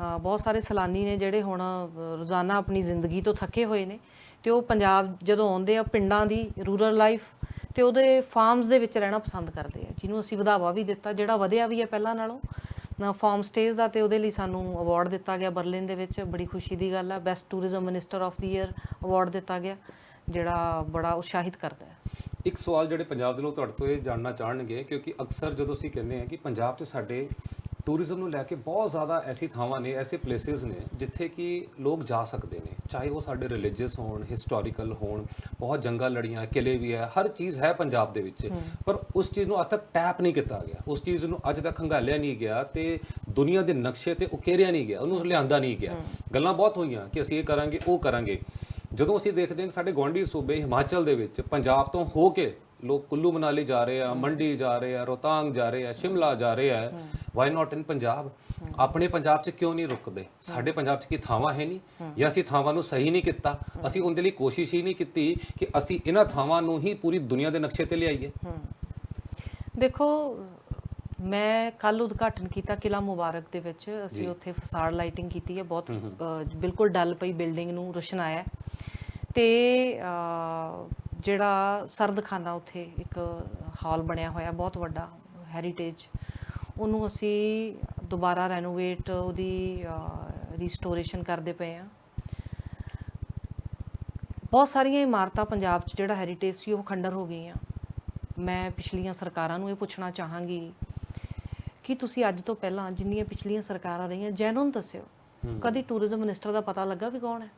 ਬਹੁਤ ਸਾਰੇ ਸੈਲਾਨੀ ਨੇ ਜਿਹੜੇ ਹੁਣ ਰੋਜ਼ਾਨਾ ਆਪਣੀ ਜ਼ਿੰਦਗੀ ਤੋਂ ਥੱਕੇ ਹੋਏ ਨੇ ਤੇ ਉਹ ਪੰਜਾਬ ਜਦੋਂ ਆਉਂਦੇ ਆ, ਪਿੰਡਾਂ ਦੀ ਰੂਰਲ ਲਾਈਫ ਤੇ ਉਹਦੇ ਫਾਰਮਸ ਦੇ ਵਿੱਚ ਰਹਿਣਾ ਪਸੰਦ ਕਰਦੇ ਆ, ਜਿਹਨੂੰ ਅਸੀਂ ਵਧਾਵਾ ਵੀ ਦਿੱਤਾ, ਜਿਹੜਾ ਵਧਿਆ ਵੀ ਹੈ ਪਹਿਲਾਂ ਨਾਲੋਂ, ਨਾ ਫਾਰਮ ਸਟੇਜ਼ ਦਾ ਤੇ ਉਹਦੇ ਲਈ ਸਾਨੂੰ ਅਵਾਰਡ ਦਿੱਤਾ ਗਿਆ ਬਰਲਿਨ ਦੇ ਵਿੱਚ, ਬੜੀ ਖੁਸ਼ੀ ਦੀ ਗੱਲ ਆ best tourism minister of the year award ਦਿੱਤਾ ਗਿਆ, ਜਿਹੜਾ ਬੜਾ ਉਤਸ਼ਾਹਿਤ ਕਰਦਾ ਹੈ। ਇੱਕ ਸਵਾਲ ਜਿਹੜੇ ਪੰਜਾਬ ਦੇ ਲੋਕ ਤੁਹਾਡੇ ਤੋਂ ਇਹ ਜਾਣਨਾ ਚਾਹਣਗੇ, ਕਿਉਂਕਿ ਅਕਸਰ ਜਦੋਂ ਅਸੀਂ ਕਹਿੰਦੇ ਹਾਂ ਕਿ ਪੰਜਾਬ 'ਚ ਸਾਡੇ ਟੂਰਿਜ਼ਮ ਨੂੰ ਲੈ ਕੇ ਬਹੁਤ ਜ਼ਿਆਦਾ ਐਸੀ ਥਾਵਾਂ ਨੇ ਐਸੇ ਪਲੇਸਿਸ ਨੇ ਜਿੱਥੇ ਕਿ ਲੋਕ ਜਾ ਸਕਦੇ ਨੇ। ਚਾਹੇ ਉਹ ਸਾਡੇ ਰਿਲੀਜੀਅਸ ਹੋਣ ਹਿਸਟੋਰੀਕਲ ਹੋਣ ਬਹੁਤ ਜੰਗਾਂ ਲੜੀਆਂ ਕਿਲੇ ਵੀ ਹੈ ਹਰ ਚੀਜ਼ ਹੈ ਪੰਜਾਬ ਦੇ ਵਿੱਚ। ਪਰ ਉਸ ਚੀਜ਼ ਨੂੰ ਅੱਜ ਤੱਕ ਟੈਪ ਨਹੀਂ ਕੀਤਾ ਗਿਆ। ਉਸ ਚੀਜ਼ ਨੂੰ ਅੱਜ ਤੱਕ ਖੰਗਾਲਿਆ ਨਹੀਂ ਗਿਆ ਤੇ ਦੁਨੀਆ ਦੇ ਨਕਸ਼ੇ ਤੇ ਉਕੇਰਿਆ ਨਹੀਂ ਗਿਆ ਉਹਨੂੰ ਲਿਆਂਦਾ ਨਹੀਂ ਗਿਆ। ਗੱਲਾਂ ਬਹੁਤ ਹੋਈਆਂ ਕਿ ਅਸੀਂ ਇਹ ਕਰਾਂਗੇ ਉਹ ਕਰਾਂਗੇ। ਜਦੋਂ ਅਸੀਂ ਦੇਖਦੇ ਹਾਂ ਕਿ ਸਾਡੇ ਗੁਆਂਢੀ ਸੂਬੇ ਹਿਮਾਚਲ ਦੇ ਵਿੱਚ ਪੰਜਾਬ ਤੋਂ ਹੋ ਕੇ ਲੋਕ ਕੁੱਲੂ ਮਨਾਲੀ ਜਾ ਰਹੇ ਆ ਮੰਡੀ ਜਾ ਰਹੇ ਆ ਰੋਹਤਾਂਗ ਜਾ ਰਹੇ ਆ ਸ਼ਿਮਲਾ ਜਾ ਰਹੇ ਆ। ਵਾਈ ਨਾਟ ਇਨ ਪੰਜਾਬ ਆਪਣੇ ਪੰਜਾਬ 'ਚ ਕਿਉਂ ਨਹੀਂ ਰੁਕਦੇ? ਸਾਡੇ ਪੰਜਾਬ 'ਚ ਕੀ ਥਾਵਾਂ ਹੈ ਨਹੀਂ? ਜਾਂ ਅਸੀਂ ਥਾਵਾਂ ਨੂੰ ਸਹੀ ਨਹੀਂ ਕੀਤਾ? ਅਸੀਂ ਉਹਦੇ ਲਈ ਕੋਸ਼ਿਸ਼ ਹੀ ਨਹੀਂ ਕੀਤੀ ਕਿ ਅਸੀਂ ਇਹਨਾਂ ਥਾਵਾਂ ਨੂੰ ਹੀ ਪੂਰੀ ਦੁਨੀਆ ਦੇ ਨਕਸ਼ੇ ਤੇ ਲਿਆਈਏ। ਦੇਖੋ ਮੈਂ ਕੱਲ ਉਦਘਾਟਨ ਕੀਤਾ ਕਿਲਾ ਮੁਬਾਰਕ ਦੇ ਵਿੱਚ। ਅਸੀਂ ਉੱਥੇ ਫਸਾਡ ਲਾਈਟਿੰਗ ਕੀਤੀ ਹੈ ਬਹੁਤ ਬਿਲਕੁਲ ਡਲ ਪਈ ਬਿਲਡਿੰਗ ਨੂੰ ਰੁਸ਼ਨਾਇਆ ਤੇ ਜਿਹੜਾ ਸਰਦਖਾਨਾ ਉੱਥੇ ਇੱਕ ਹਾਲ ਬਣਿਆ ਹੋਇਆ ਬਹੁਤ ਵੱਡਾ ਹੈਰੀਟੇਜ ਉਹਨੂੰ ਅਸੀਂ ਦੁਬਾਰਾ ਰੈਨੋਵੇਟ ਉਹਦੀ ਰੀਸਟੋਰੇਸ਼ਨ ਕਰਦੇ ਪਏ ਆ ਬਹੁਤ ਸਾਰੀਆਂ ਇਮਾਰਤਾਂ ਪੰਜਾਬ 'ਚ ਜਿਹੜਾ ਹੈਰੀਟੇਜ ਸੀ ਉਹ ਖੰਡਰ ਹੋ ਗਈਆਂ। ਮੈਂ ਪਿਛਲੀਆਂ ਸਰਕਾਰਾਂ ਨੂੰ ਇਹ ਪੁੱਛਣਾ ਚਾਹਾਂਗੀ ਕਿ ਤੁਸੀਂ ਅੱਜ ਤੋਂ ਪਹਿਲਾਂ ਜਿੰਨੀਆਂ ਪਿਛਲੀਆਂ ਸਰਕਾਰਾਂ ਰਹੀਆਂ ਜੈਨੂਨ ਦੱਸਿਓ। ਕਦੀ ਟੂਰਿਜ਼ਮ ਮਿਨਿਸਟਰ ਦਾ ਪਤਾ ਲੱਗਾ ਵੀ ਕੌਣ ਹੈ?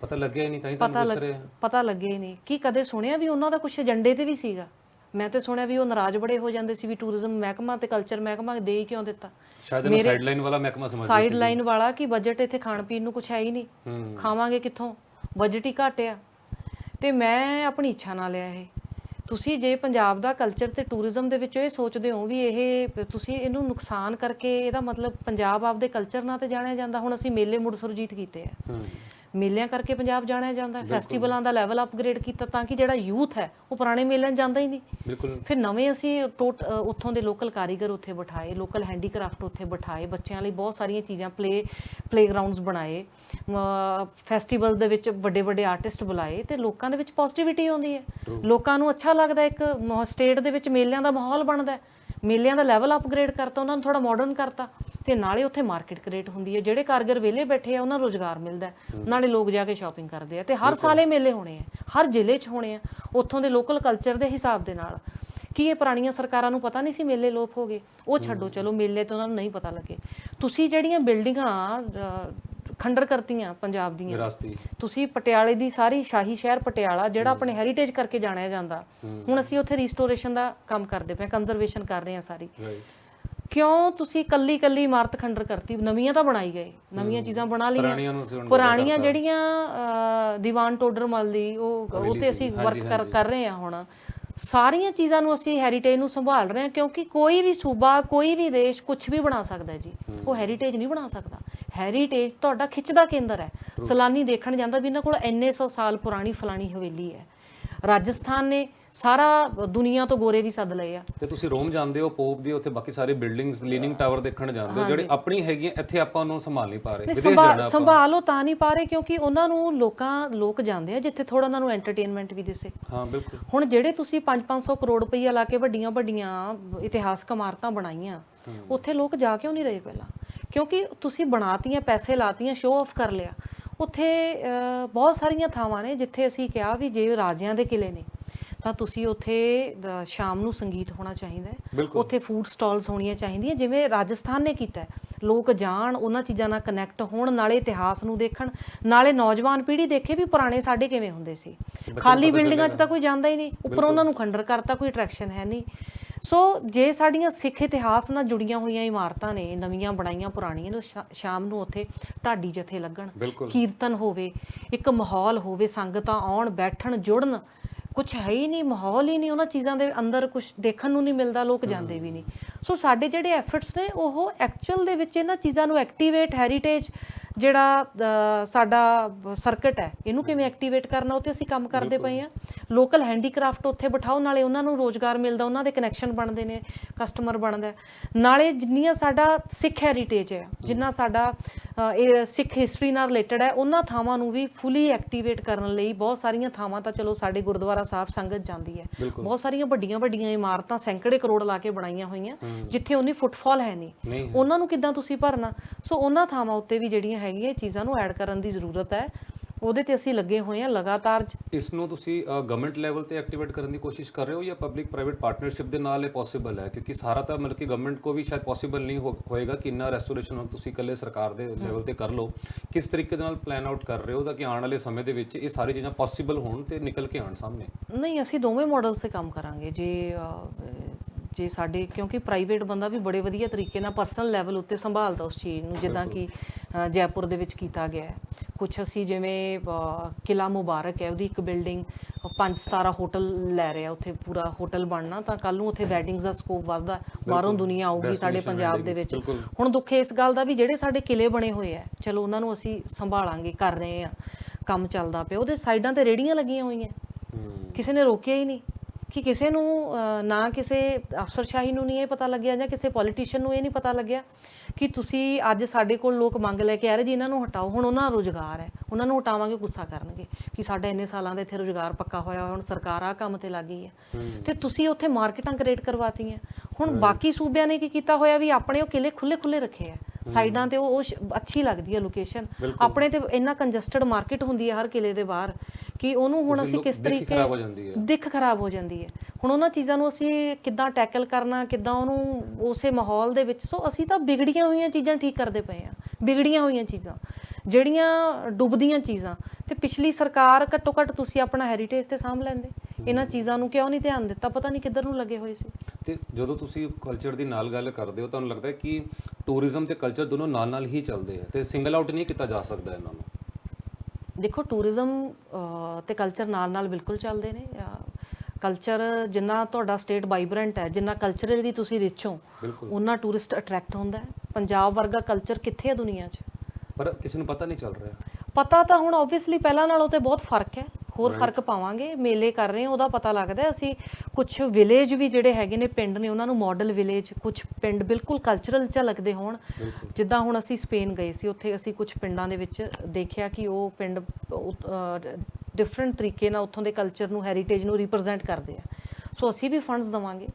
ਪਤਾ ਲੱਗਿਆ ਹੀ ਨਹੀਂ ਤਾਂ ਹੀ ਪਤਾ ਤੁਹਾਨੂੰ ਦੱਸ ਲੱਗ ਰਹੇ ਆ। ਪਤਾ ਲੱਗੇ ਹੀ ਨਹੀਂ। ਕੀ ਕਦੇ ਸੁਣਿਆ ਵੀ ਉਹਨਾਂ ਦਾ ਕੁਝ ਏਜੰਡੇ ਤੇ ਵੀ ਸੀਗਾ? ਮੈਂ ਤੇ ਸੁਣਿਆ ਵੀ ਉਹ ਨਾਰਾਜ਼ ਬੜੇ ਹੋ ਜਾਂਦੇ ਸੀ ਵੀ ਟੂਰਿਜ਼ਮ ਮਹਿਕਮਾ ਤੇ ਕਲਚਰ ਮਹਿਕਮਾ ਦੇ ਹੀ ਕਿਉਂ ਦਿੱਤਾ? ਸ਼ਾਇਦ ਇਹਨੂੰ ਸਾਈਡਲਾਈਨ ਵਾਲਾ ਮਹਿਕਮਾ ਸਮਝਦੇ ਸਾਈਡ ਲਾਈਨ ਵਾਲਾ ਕਿ ਬਜਟ ਇੱਥੇ ਖਾਣ ਪੀਣ ਨੂੰ ਕੁਝ ਹੈ ਹੀ ਨਹੀਂ। ਹੂੰ। ਖਾਵਾਂਗੇ ਕਿੱਥੋਂ? ਬਜਟ ਹੀ ਘਟਿਆ ਤੇ ਮੈਂ ਆਪਣੀ ਇੱਛਾ ਨਾਲ ਲਿਆ ਇਹ। ਤੁਸੀਂ ਜੇ ਪੰਜਾਬ ਦਾ ਕਲਚਰ ਤੇ ਟੂਰਿਜ਼ਮ ਦੇ ਵਿੱਚ ਇਹ ਸੋਚਦੇ ਹੋ ਵੀ ਇਹ ਤੁਸੀਂ ਇਹਨੂੰ ਨੁਕਸਾਨ ਕਰਕੇ ਇਹਦਾ ਮਤਲਬ ਪੰਜਾਬ ਆਪਦੇ ਕਲਚਰ ਨਾਲ ਤੇ ਜਾਣਿਆ ਜਾਂਦਾ। ਹੁਣ ਅਸੀਂ ਮੇਲੇ ਮੁੜ ਸੁਰਜੀਤ ਕੀਤੇ ਆ। ਹੂੰ। ਮੇਲਿਆਂ ਕਰਕੇ ਪੰਜਾਬ ਜਾਣਿਆ ਜਾਂਦਾ ਹੈ। ਫੈਸਟੀਵਲਾਂ ਦਾ ਲੈਵਲ ਅਪਗ੍ਰੇਡ ਕੀਤਾ ਤਾਂ ਕਿ ਜਿਹੜਾ ਯੂਥ ਹੈ ਉਹ ਪੁਰਾਣੇ ਮੇਲਿਆਂ ਜਾਂਦਾ ਹੀ ਨਹੀਂ। ਬਿਲਕੁਲ। ਫਿਰ ਨਵੇਂ ਅਸੀਂ ਟੋਟ ਉੱਥੋਂ ਦੇ ਲੋਕਲ ਕਾਰੀਗਰ ਉੱਥੇ ਬਿਠਾਏ ਲੋਕਲ ਹੈਂਡੀਕ੍ਰਾਫਟ ਉੱਥੇ ਬਿਠਾਏ ਬੱਚਿਆਂ ਲਈ ਬਹੁਤ ਸਾਰੀਆਂ ਚੀਜ਼ਾਂ ਪਲੇ ਪਲੇਗਰਾਉਂਡਸ ਬਣਾਏ ਫੈਸਟੀਵਲ ਦੇ ਵਿੱਚ ਵੱਡੇ ਵੱਡੇ ਆਰਟਿਸਟ ਬੁਲਾਏ ਤੇ ਲੋਕਾਂ ਦੇ ਵਿੱਚ ਪੋਜ਼ਿਟਿਵਿਟੀ ਆਉਂਦੀ ਹੈ। ਲੋਕਾਂ ਨੂੰ ਅੱਛਾ ਲੱਗਦਾ ਇੱਕ ਸਟੇਟ ਦੇ ਵਿੱਚ ਮੇਲਿਆਂ ਦਾ ਮਾਹੌਲ ਬਣਦਾ ਮੇਲਿਆਂ ਦਾ ਲੈਵਲ ਅਪਗ੍ਰੇਡ ਕਰਤਾ ਉਹਨਾਂ ਨੂੰ ਥੋੜਾ ਮਾਡਰਨ ਕਰਤਾ। ਤੇ ਨਾਲੇ ਉੱਥੇ ਮਾਰਕੀਟ ਕ੍ਰੀਏਟ ਹੁੰਦੀ ਹੈ। ਜਿਹੜੇ ਕਾਰੀਗਰ ਵਿਹਲੇ ਬੈਠੇ ਆ ਉਹਨਾਂ ਨੂੰ ਰੋਜ਼ਗਾਰ ਮਿਲਦਾ ਹੈ। ਨਾਲੇ ਲੋਕ ਜਾ ਕੇ ਸ਼ਾਪਿੰਗ ਕਰਦੇ ਆ ਤੇ ਹਰ ਸਾਲ ਇਹ ਮੇਲੇ ਹੋਣੇ ਆ ਹਰ ਜ਼ਿਲ੍ਹੇ 'ਚ ਹੋਣੇ ਆ ਉੱਥੋਂ ਦੇ ਲੋਕਲ ਕਲਚਰ ਦੇ ਹਿਸਾਬ ਦੇ ਨਾਲ। ਕੀ ਇਹ ਪੁਰਾਣੀਆਂ ਸਰਕਾਰਾਂ ਨੂੰ ਪਤਾ ਨਹੀਂ ਸੀ ਮੇਲੇ ਲੋਪ ਹੋ ਗਏ? ਉਹ ਛੱਡੋ ਚਲੋ ਮੇਲੇ ਤੋਂ ਉਹਨਾਂ ਨੂੰ ਨਹੀਂ ਪਤਾ ਲੱਗੇ। ਤੁਸੀਂ ਜਿਹੜੀਆਂ ਬਿਲਡਿੰਗਾਂ ਖੰਡਰ ਕਰਤੀਆਂ ਪੰਜਾਬ ਦੀਆਂ ਵਿਰਾਸਤੀ। ਤੁਸੀਂ ਪਟਿਆਲੇ ਦੀ ਸਾਰੀ ਸ਼ਾਹੀ ਸ਼ਹਿਰ ਪਟਿਆਲਾ ਜਿਹੜਾ ਆਪਣੇ ਹੈਰੀਟੇਜ ਕਰਕੇ ਜਾਣਿਆ ਜਾਂਦਾ ਹੁਣ ਅਸੀਂ ਉੱਥੇ ਰੀਸਟੋਰੇਸ਼ਨ ਦਾ ਕੰਮ ਕਰਦੇ ਪਏ ਕੰਜ਼ਰਵੇਸ਼ਨ ਕਰ ਰਹੇ ਹਾਂ ਸਾਰੀ। ਰਾਈਟ ਕਿਉਂ ਤੁਸੀਂ ਕੱਲੀ ਕੱਲੀ ਇਮਾਰਤ ਖੰਡਰ ਕਰਤੀ? ਨਵੀਆਂ ਤਾਂ ਬਣਾਈ ਗਏ। ਨਵੀਆਂ ਚੀਜ਼ਾਂ ਬਣਾ ਲਈਆਂ। ਪੁਰਾਣੀਆਂ ਜਿਹੜੀਆਂ ਦੀਵਾਨ ਟੋਡਰਮਲ ਦੀ ਉਹ ਉਹ ਤੇ ਅਸੀਂ ਵਰਕ ਕਰ ਕਰ ਰਹੇ ਹਾਂ ਹੁਣ। ਸਾਰੀਆਂ ਚੀਜ਼ਾਂ ਨੂੰ ਅਸੀਂ ਹੈਰੀਟੇਜ ਨੂੰ ਸੰਭਾਲ ਰਹੇ ਹਾਂ ਕਿਉਂਕਿ ਕੋਈ ਵੀ ਸੂਬਾ ਕੋਈ ਵੀ ਦੇਸ਼ ਕੁਝ ਵੀ ਬਣਾ ਸਕਦਾ ਜੀ। ਉਹ ਹੈਰੀਟੇਜ ਨਹੀਂ ਬਣਾ ਸਕਦਾ। ਹੈਰੀਟੇਜ ਤੁਹਾਡਾ ਖਿੱਚ ਦਾ ਕੇਂਦਰ ਹੈ। ਸਲਾਨੀ ਦੇਖਣ ਜਾਂਦਾ ਵੀ ਇਹਨਾਂ ਕੋਲ ਇੰਨੇ ਸੌ ਸਾਲ ਪੁਰਾਣੀ ਫਲਾਣੀ ਹਵੇਲੀ ਹੈ। ਰਾਜਸਥਾਨ ਨੇ ਸਾਰਾ ਦੁਨੀਆ ਤੋਂ ਗੋਰੇ ਵੀ ਸੱਦ ਲਏ ਆ। ਤੇ ਤੁਸੀਂ ਰੋਮ ਜਾਂਦੇ ਹੋ ਪੋਪ ਦੀ ਉੱਥੇ ਬਾਕੀ ਸਾਰੇ ਬਿਲਡਿੰਗਸ ਲੀਨਿੰਗ ਟਾਵਰ ਦੇਖਣ ਜਾਂਦੇ ਹੋ ਜਿਹੜੇ ਆਪਣੀ ਹੈਗੀਆਂ ਇੱਥੇ ਆਪਾਂ ਉਹਨੂੰ ਸੰਭਾਲ ਨਹੀਂ ਪਾ ਰਹੇ। ਵਿਦੇਸ਼ ਸੰਭਾਲ ਜਾਣਾ ਸੰਭਾਲੋ ਤਾਂ ਨਹੀਂ ਪਾ ਰਹੇ ਕਿਉਂਕਿ ਉਹਨਾਂ ਨੂੰ ਲੋਕਾਂ ਲੋਕ ਜਾਂਦੇ ਆ ਜਿੱਥੇ ਥੋੜਾ ਉਹਨਾਂ ਨੂੰ ਐਂਟਰਟੇਨਮੈਂਟ ਵੀ ਦਿਸੇ। ਹਾਂ ਬਿਲਕੁਲ। ਹੁਣ ਜਿਹੜੇ ਤੁਸੀਂ 5-500 ਕਰੋੜ ਰੁਪਈਆ ਲਾ ਕੇ ਵੱਡੀਆਂ ਵੱਡੀਆਂ ਇਤਿਹਾਸਕ ਇਮਾਰਤਾਂ ਬਣਾਈਆਂ ਉੱਥੇ ਲੋਕ ਜਾ ਕਿਉਂ ਨਹੀਂ ਰਹੇ ਪਹਿਲਾਂ? ਕਿਉਂਕਿ ਤੁਸੀਂ ਬਣਾਤੀਆਂ ਪੈਸੇ ਲਾਤੀਆਂ ਸ਼ੋਅ ਆਫ ਕਰ ਲਿਆ। ਉੱਥੇ ਬਹੁਤ ਸਾਰੀਆਂ ਥਾਵਾਂ ਨੇ ਜਿੱਥੇ ਅਸੀਂ ਕਿਹਾ ਵੀ ਜੇ ਰਾਜਿਆਂ ਦੇ ਕਿਲੇ ਨੇ ਤਾਂ ਤੁਸੀਂ ਉੱਥੇ ਸ਼ਾਮ ਨੂੰ ਸੰਗੀਤ ਹੋਣਾ ਚਾਹੀਦਾ ਹੈ। ਉੱਥੇ ਫੂਡ ਸਟਾਲਸ ਹੋਣੀਆਂ ਚਾਹੀਦੀਆਂ ਜਿਵੇਂ ਰਾਜਸਥਾਨ ਨੇ ਕੀਤਾ ਹੈ। ਲੋਕ ਜਾਣ ਉਹਨਾਂ ਚੀਜ਼ਾਂ ਨਾਲ ਕਨੈਕਟ ਹੋਣ ਨਾਲੇ ਇਤਿਹਾਸ ਨੂੰ ਦੇਖਣ ਨਾਲੇ ਨੌਜਵਾਨ ਪੀੜ੍ਹੀ ਦੇਖੇ ਵੀ ਪੁਰਾਣੇ ਸਾਡੇ ਕਿਵੇਂ ਹੁੰਦੇ ਸੀ। ਖਾਲੀ ਬਿਲਡਿੰਗਾਂ 'ਚ ਤਾਂ ਕੋਈ ਜਾਂਦਾ ਹੀ ਨਹੀਂ ਉੱਪਰ ਉਹਨਾਂ ਨੂੰ ਖੰਡਰ ਕਰਤਾ ਕੋਈ ਅਟਰੈਕਸ਼ਨ ਹੈ ਨਹੀਂ। ਸੋ ਜੇ ਸਾਡੀਆਂ ਸਿੱਖ ਇਤਿਹਾਸ ਨਾਲ ਜੁੜੀਆਂ ਹੋਈਆਂ ਇਮਾਰਤਾਂ ਨੇ ਨਵੀਆਂ ਬਣਾਈਆਂ ਪੁਰਾਣੀਆਂ ਨੂੰ ਸ਼ਾਮ ਨੂੰ ਉੱਥੇ ਢਾਡੀ ਜਥੇ ਲੱਗਣ ਕੀਰਤਨ ਹੋਵੇ ਇੱਕ ਮਾਹੌਲ ਹੋਵੇ ਸੰਗਤਾਂ ਆਉਣ ਬੈਠਣ ਜੁੜਨ ਕੁਝ ਹੈ ਹੀ ਨਹੀਂ ਮਾਹੌਲ ਹੀ ਨਹੀਂ ਉਹਨਾਂ ਚੀਜ਼ਾਂ ਦੇ ਅੰਦਰ ਕੁਝ ਦੇਖਣ ਨੂੰ ਨਹੀਂ ਮਿਲਦਾ ਲੋਕ ਜਾਂਦੇ ਵੀ ਨਹੀਂ। ਸੋ ਸਾਡੇ ਜਿਹੜੇ ਐਫਰਟਸ ਨੇ ਉਹ ਐਕਚੁਅਲ ਦੇ ਵਿੱਚ ਇਹਨਾਂ ਚੀਜ਼ਾਂ ਨੂੰ ਐਕਟੀਵੇਟ ਹੈਰੀਟੇਜ ਜਿਹੜਾ ਸਾਡਾ ਸਰਕਟ ਹੈ ਇਹਨੂੰ ਕਿਵੇਂ ਐਕਟੀਵੇਟ ਕਰਨਾ ਉਹ ਤੇ ਅਸੀਂ ਕੰਮ ਕਰਦੇ ਪਏ ਆ ਲੋਕਲ ਹੈਂਡੀਕ੍ਰਾਫਟ ਉੱਥੇ ਬਿਠਾਓ ਨਾਲੇ ਉਹਨਾਂ ਨੂੰ ਰੋਜ਼ਗਾਰ ਮਿਲਦਾ ਉਹਨਾਂ ਦੇ ਕਨੈਕਸ਼ਨ ਬਣਦੇ ਨੇ ਕਸਟਮਰ ਬਣਦਾ। ਨਾਲੇ ਜਿੰਨੀਆਂ ਸਾਡਾ ਸਿੱਖ ਹੈਰੀਟੇਜ ਹੈ ਜਿੰਨਾ ਸਾਡਾ ਇਹ ਸਿੱਖ ਹਿਸਟਰੀ ਨਾਲ ਰਿਲੇਟਡ ਹੈ। ਉਹਨਾਂ ਥਾਵਾਂ ਨੂੰ ਵੀ ਫੁੱਲੀ ਐਕਟੀਵੇਟ ਕਰਨ ਲਈ ਬਹੁਤ ਸਾਰੀਆਂ ਥਾਵਾਂ ਤਾਂ ਚਲੋ ਸਾਡੇ ਗੁਰਦੁਆਰਾ ਸਾਹਿਬ ਸੰਗਤ ਜਾਂਦੀ ਹੈ। ਬਹੁਤ ਸਾਰੀਆਂ ਵੱਡੀਆਂ ਵੱਡੀਆਂ ਇਮਾਰਤਾਂ ਸੈਂਕੜੇ ਕਰੋੜ ਲਾ ਕੇ ਬਣਾਈਆਂ ਹੋਈਆਂ ਜਿੱਥੇ ਉਨੀ ਫੁੱਟਫਾਲ ਹੈ ਨਹੀਂ। ਉਹਨਾਂ ਨੂੰ ਕਿੱਦਾਂ ਤੁਸੀਂ ਭਰਨਾ? ਸੋ ਉਹਨਾਂ ਥਾਵਾਂ ਉੱਤੇ ਵੀ ਜਿਹੜੀਆਂ ਹੈਗੀਆਂ ਇਹ ਚੀਜ਼ਾਂ ਨੂੰ ਐਡ ਕਰਨ ਦੀ ਜ਼ਰੂਰਤ ਹੈ। ਉਹਦੇ ਤੇ ਅਸੀਂ ਲੱਗੇ ਹੋਏ ਹਾਂ ਲਗਾਤਾਰ ਇਸ ਨੂੰ ਤੁਸੀਂ ਗਵਰਨਮੈਂਟ ਲੈਵਲ ਤੇ ਐਕਟੀਵੇਟ ਕਰਨ ਦੀ ਕੋਸ਼ਿਸ਼ ਕਰ ਰਹੇ ਹੋ ਜਾਂ ਪਬਲਿਕ ਪ੍ਰਾਈਵੇਟ ਪਾਰਟਨਰਸ਼ਿਪ ਦੇ ਨਾਲ ਇਹ ਪੋਸੀਬਲ ਹੈ? ਕਿਉਂਕਿ ਸਾਰਾ ਤਾਂ ਮਤਲਬ ਕਿ ਗਵਰਨਮੈਂਟ ਕੋ ਵੀ ਸ਼ਾਇਦ ਪੋਸੀਬਲ ਨਹੀਂ ਹੋਏਗਾ ਕਿ ਇੰਨਾ ਰੈਸਟੋਰੇਸ਼ਨ ਤੁਸੀਂ ਇਕੱਲੇ ਸਰਕਾਰ ਦੇ ਲੈਵਲ ਤੇ ਕਰ ਲਓ। ਕਿਸ ਤਰੀਕੇ ਦੇ ਨਾਲ ਪਲਾਨ ਆਊਟ ਕਰ ਰਹੇ ਹੋ ਤਾਂ ਕਿ ਆਉਣ ਵਾਲੇ ਸਮੇਂ ਦੇ ਵਿੱਚ ਇਹ ਸਾਰੀ ਚੀਜ਼ਾਂ ਪੋਸੀਬਲ ਹੋਣ ਤੇ ਨਿਕਲ ਕੇ ਆਉਣ ਸਾਹਮਣੇ? ਨਹੀਂ ਅਸੀਂ ਦੋਵੇਂ ਮਾਡਲ ਤੇ ਕੰਮ ਕਰਾਂਗੇ। ਜੇ ਜੇ ਸਾਡੇ ਕਿਉਂਕਿ ਪ੍ਰਾਈਵੇਟ ਬੰਦਾ ਵੀ ਬੜੇ ਵਧੀਆ ਤਰੀਕੇ ਨਾਲ ਪਰਸਨਲ ਲੈਵਲ ਉੱਤੇ ਸੰਭਾਲਦਾ ਉਸ ਚੀਜ਼ ਨੂੰ ਜਿੱਦਾਂ ਕਿ ਜੈਪੁਰ ਦੇ ਵਿੱਚ ਕੀਤਾ ਗਿਆ ਹੈ। ਕੁਝ ਅਸੀਂ ਜਿਵੇਂ ਕਿਲਾ ਮੁਬਾਰਕ ਹੈ ਉਹਦੀ ਇੱਕ ਬਿਲਡਿੰਗ ਪੰਜ ਸਤਾਰਾ ਹੋਟਲ ਲੈ ਰਿਹਾ ਉੱਥੇ ਪੂਰਾ ਹੋਟਲ ਬਣਨਾ ਤਾਂ ਕੱਲ ਨੂੰ ਉੱਥੇ ਵੈਡਿੰਗਸ ਦਾ ਸਕੋਪ ਵੱਧਦਾ ਬਾਹਰੋਂ ਦੁਨੀਆ ਆਊਗੀ ਸਾਡੇ ਪੰਜਾਬ ਦੇ ਵਿੱਚ। ਹੁਣ ਦੁੱਖ ਇਸ ਗੱਲ ਦਾ ਵੀ ਜਿਹੜੇ ਸਾਡੇ ਕਿਲੇ ਬਣੇ ਹੋਏ ਆ ਚਲੋ ਉਹਨਾਂ ਨੂੰ ਅਸੀਂ ਸੰਭਾਲਾਂਗੇ ਕਰ ਰਹੇ ਆ ਕੰਮ ਚੱਲਦਾ ਪਿਆ ਉਹਦੇ ਸਾਈਡਾਂ ਤੇ ਰੇੜੀਆਂ ਲੱਗੀਆਂ ਹੋਈਆਂ। ਕਿਸੇ ਨੇ ਰੋਕਿਆ ਹੀ ਨਹੀਂ ਕਿ ਕਿਸੇ ਨੂੰ ਨਾ ਕਿਸੇ ਅਫਸਰਸ਼ਾਹੀ ਨੂੰ ਨਹੀਂ ਇਹ ਪਤਾ ਲੱਗਿਆ ਜਾਂ ਕਿਸੇ ਪੋਲੀਟੀਸ਼ੀਅਨ ਨੂੰ ਇਹ ਨਹੀਂ ਪਤਾ ਲੱਗਿਆ। ਕਿ ਤੁਸੀਂ ਅੱਜ ਸਾਡੇ ਕੋਲ ਲੋਕ ਮੰਗ ਲੈ ਕੇ ਆ ਰਹੇ ਜੀ ਇਹਨਾਂ ਨੂੰ ਹਟਾਓ। ਹੁਣ ਉਹਨਾਂ ਦਾ ਰੋਜ਼ਗਾਰ ਹੈ। ਉਹਨਾਂ ਨੂੰ ਹਟਾਵਾਂਗੇ ਗੁੱਸਾ ਕਰਨਗੇ ਕਿ ਸਾਡਾ ਇੰਨੇ ਸਾਲਾਂ ਦਾ ਇੱਥੇ ਰੋਜ਼ਗਾਰ ਪੱਕਾ ਹੋਇਆ ਹੁਣ ਸਰਕਾਰ ਆ ਕੰਮ ਤੇ ਲੱਗ ਗਈ ਹੈ। ਤੇ ਤੁਸੀਂ ਉੱਥੇ ਮਾਰਕੀਟਾਂ ਕ੍ਰੀਏਟ ਕਰਵਾਤੀਆਂ। ਹੁਣ ਬਾਕੀ ਸੂਬਿਆਂ ਨੇ ਕੀ ਕੀਤਾ ਹੋਇਆ ਵੀ ਆਪਣੇ ਉਹ ਕਿਲੇ ਖੁੱਲੇ ਖੁੱਲੇ ਰੱਖੇ ਆ ਸਾਈਡਾਂ ਤੇ ਉਹ ਅੱਛੀ ਲੱਗਦੀ ਹੈ ਲੋਕੇਸ਼ਨ ਆਪਣੇ ਤੇ ਇੰਨਾ ਕੰਜਸਟਡ ਮਾਰਕੀਟ ਹੁੰਦੀ ਹੈ ਹਰ ਕਿਲੇ ਦੇ ਬਾਹਰ। ਕਿ ਉਹਨੂੰ ਹੁਣ ਅਸੀਂ ਕਿਸ ਤਰੀਕੇ। ਦਿੱਖ ਖਰਾਬ ਹੋ ਜਾਂਦੀ ਹੈ। ਹੁਣ ਉਹਨਾਂ ਚੀਜ਼ਾਂ ਨੂੰ ਅਸੀਂ ਕਿੱਦਾਂ ਟੈਕਲ ਕਰਨਾ ਕਿੱਦਾਂ ਉਹਨੂੰ ਉਸੇ ਮਾਹੌਲ ਦੇ ਵਿੱਚ ਸੋ ਅਸੀਂ ਤਾਂ ਵਿਗੜੀਆਂ ਹੋਈਆਂ ਚੀਜ਼ਾਂ ਠੀਕ ਕਰਦੇ ਪਏ ਆ ਵਿਗੜੀਆਂ ਹੋਈਆਂ ਚੀਜ਼ਾਂ ਜਿਹੜੀਆਂ ਡੁੱਬਦੀਆਂ ਚੀਜ਼ਾਂ। ਤੇ ਪਿਛਲੀ ਸਰਕਾਰ ਘੱਟੋ ਘੱਟ ਤੁਸੀਂ ਆਪਣਾ ਹੈਰੀਟੇਜ ਤੇ ਸਾਂਭ ਲੈਂਦੇ। ਇਹਨਾਂ ਚੀਜ਼ਾਂ ਨੂੰ ਕਿਉਂ ਨਹੀਂ ਧਿਆਨ ਦਿੱਤਾ? ਪਤਾ ਨਹੀਂ ਕਿੱਧਰ ਨੂੰ ਲੱਗੇ ਹੋਏ ਸੀ। ਤੇ ਜਦੋਂ ਤੁਸੀਂ ਕਲਚਰ ਦੀ ਨਾਲ ਗੱਲ ਕਰਦੇ ਹੋ ਤੁਹਾਨੂੰ ਲੱਗਦਾ ਹੈ ਕਿ ਟੂਰਿਜ਼ਮ ਤੇ ਕਲਚਰ ਦੋਨੋਂ ਨਾਲ ਨਾਲ ਹੀ ਚੱਲਦੇ ਆ ਤੇ ਸਿੰਗਲ ਆਊਟ ਨਹੀਂ ਕੀਤਾ ਜਾ ਸਕਦਾ ਇਹਨਾਂ ਨੂੰ? ਦੇਖੋ ਟੂਰਿਜ਼ਮ ਤੇ ਕਲਚਰ ਨਾਲ ਨਾਲ ਬਿਲਕੁਲ ਚੱਲਦੇ ਨੇ। ਕਲਚਰ ਜਿੰਨਾ ਤੁਹਾਡਾ ਸਟੇਟ ਵਾਈਬ੍ਰੈਂਟ ਹੈ ਜਿੰਨਾ ਕਲਚਰਲੀ ਤੁਸੀਂ ਰਿਚ ਹੋ ਉਹਨਾਂ ਟੂਰਿਸਟ ਅਟਰੈਕਟ ਹੁੰਦਾ ਹੈ। ਪੰਜਾਬ ਵਰਗਾ ਕਲਚਰ ਕਿੱਥੇ ਹੈ ਦੁਨੀਆ 'ਚ? ਪਰ ਕਿਸੇ ਨੂੰ ਪਤਾ ਨਹੀਂ ਚੱਲ ਰਿਹਾ। ਪਤਾ ਤਾਂ ਹੁਣ ਆਬਵੀਅਸਲੀ ਪਹਿਲਾਂ ਨਾਲੋਂ ਤੇ ਬਹੁਤ ਫ਼ਰਕ ਹੈ। ਹੋਰ ਫ਼ਰਕ ਪਾਵਾਂਗੇ ਮੇਲੇ ਕਰ ਰਹੇ ਹਾਂ ਉਹਦਾ ਪਤਾ ਲੱਗਦਾ। ਅਸੀਂ ਕੁਝ ਵਿਲੇਜ ਵੀ ਜਿਹੜੇ ਹੈਗੇ ਨੇ ਪਿੰਡ ਨੇ ਉਹਨਾਂ ਨੂੰ ਮਾਡਲ ਵਿਲੇਜ ਕੁਝ ਪਿੰਡ ਬਿਲਕੁਲ ਕਲਚਰਲ ਝਲਕਦੇ ਹੋਣ। ਜਿੱਦਾਂ ਹੁਣ ਅਸੀਂ ਸਪੇਨ ਗਏ ਸੀ ਉੱਥੇ ਅਸੀਂ ਕੁਝ ਪਿੰਡਾਂ ਦੇ ਵਿੱਚ ਦੇਖਿਆ ਕਿ ਉਹ ਪਿੰਡ ਡਿਫਰੈਂਟ ਤਰੀਕੇ ਨਾਲ ਉੱਥੋਂ ਦੇ ਕਲਚਰ ਨੂੰ ਹੈਰੀਟੇਜ ਨੂੰ ਰਿਪਰੈਜ਼ੈਂਟ ਕਰਦੇ ਆ। ਸੋ ਅਸੀਂ ਵੀ ਫੰਡਸ ਦਵਾਂਗੇ।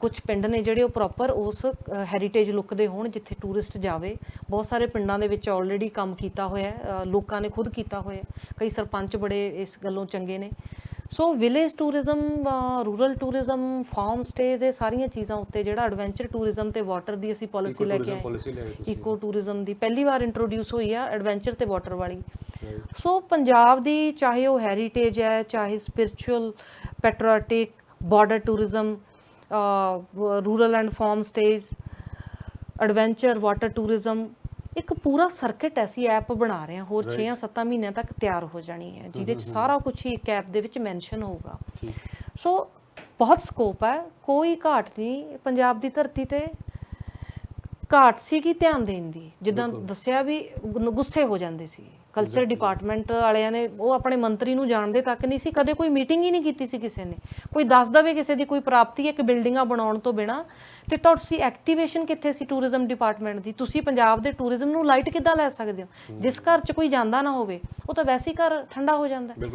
ਕੁਝ ਪਿੰਡ ਨੇ ਜਿਹੜੇ ਉਹ ਪ੍ਰੋਪਰ ਉਸ ਹੈਰੀਟੇਜ ਲੁੱਕ ਦੇ ਹੋਣ ਜਿੱਥੇ ਟੂਰਿਸਟ ਜਾਵੇ। ਬਹੁਤ ਸਾਰੇ ਪਿੰਡਾਂ ਦੇ ਵਿੱਚ ਆਲਰੇਡੀ ਕੰਮ ਕੀਤਾ ਹੋਇਆ ਹੈ। ਲੋਕਾਂ ਨੇ ਖੁਦ ਕੀਤਾ ਹੋਇਆ। ਕਈ ਸਰਪੰਚ ਬੜੇ ਇਸ ਗੱਲੋਂ ਚੰਗੇ ਨੇ। So village tourism rural tourism farm stays ਇਹ ਸਾਰੀਆਂ ਚੀਜ਼ਾਂ ਉੱਤੇ ਜਿਹੜਾ ਐਡਵੈਂਚਰ ਟੂਰਿਜ਼ਮ ਤੇ ਵਾਟਰ ਦੀ ਅਸੀਂ ਪਾਲਿਸੀ ਲੈ ਕੇ ਆਏ। ਇਕੋ ਟੂਰਿਜ਼ਮ ਦੀ ਪਹਿਲੀ ਵਾਰ ਇੰਟਰੋਡਿਊਸ ਹੋਈ ਆ ਐਡਵੈਂਚਰ ਤੇ ਵਾਟਰ ਵਾਲੀ। ਸੋ ਪੰਜਾਬ ਦੀ ਚਾਹੇ ਉਹ ਹੈਰੀਟੇਜ ਹੈ ਚਾਹੇ spiritual patriotic border tourism rural and farm stays adventure water tourism ਇੱਕ ਪੂਰਾ ਸਰਕਟ ਐਸੀ ਐਪ ਬਣਾ ਰਹੇ ਹਾਂ ਹੋਰ 6-7 ਮਹੀਨਿਆਂ ਤੱਕ ਤਿਆਰ ਹੋ ਜਾਣੀ ਹੈ ਜਿਹਦੇ ਚ ਸਾਰਾ ਕੁਝ ਹੀ ਇੱਕ ਐਪ ਦੇ ਵਿੱਚ ਮੈਂਸ਼ਨ ਹੋਊਗਾ। ਸੋ ਬਹੁਤ ਸਕੋਪ ਹੈ ਕੋਈ ਘਾਟ ਨਹੀਂ ਪੰਜਾਬ ਦੀ ਧਰਤੀ ਤੇ ਘਾਟ ਸੀ ਕਿ ਧਿਆਨ ਦੇਣ ਦੀ ਜਿੱਦਾਂ ਦੱਸਿਆ ਵੀ ਗੁੱਸੇ ਹੋ ਜਾਂਦੇ ਸੀ। ਕਲਚਰ ਡਿਪਾਰਟਮੈਂਟ ਵਾਲਿਆਂ ਨੇ, ਉਹ ਆਪਣੇ ਮੰਤਰੀ ਨੂੰ ਜਾਣਦੇ ਤੱਕ ਨਹੀਂ ਸੀ, ਕਦੇ ਕੋਈ ਮੀਟਿੰਗ ਹੀ ਨਹੀਂ ਕੀਤੀ ਸੀ ਕਿਸੇ ਨੇ। ਕੋਈ ਦੱਸ ਦਵੇ ਕਿਸੇ ਦੀ ਕੋਈ ਪ੍ਰਾਪਤੀ ਹੈ ਇੱਕ ਬਿਲਡਿੰਗਾਂ ਬਣਾਉਣ ਤੋਂ ਬਿਨਾ, ਤੇ ਤੁਸੀਂ ਐਕਟੀਵੇਸ਼ਨ ਕਿੱਥੇ ਸੀ ਟੂਰਿਜ਼ਮ ਡਿਪਾਰਟਮੈਂਟ ਦੀ? ਤੁਸੀਂ ਪੰਜਾਬ ਦੇ ਟੂਰਿਜ਼ਮ ਨੂੰ ਲਾਈਟ ਕਿੱਦਾਂ ਲੈ ਸਕਦੇ ਹੋ? ਜਿਸ ਘਰ 'ਚ ਕੋਈ ਜਾਂਦਾ ਨਾ ਹੋਵੇ, ਉਹ ਤਾਂ ਵੈਸੇ ਹੀ ਘਰ ਠੰਡਾ ਹੋ ਜਾਂਦਾ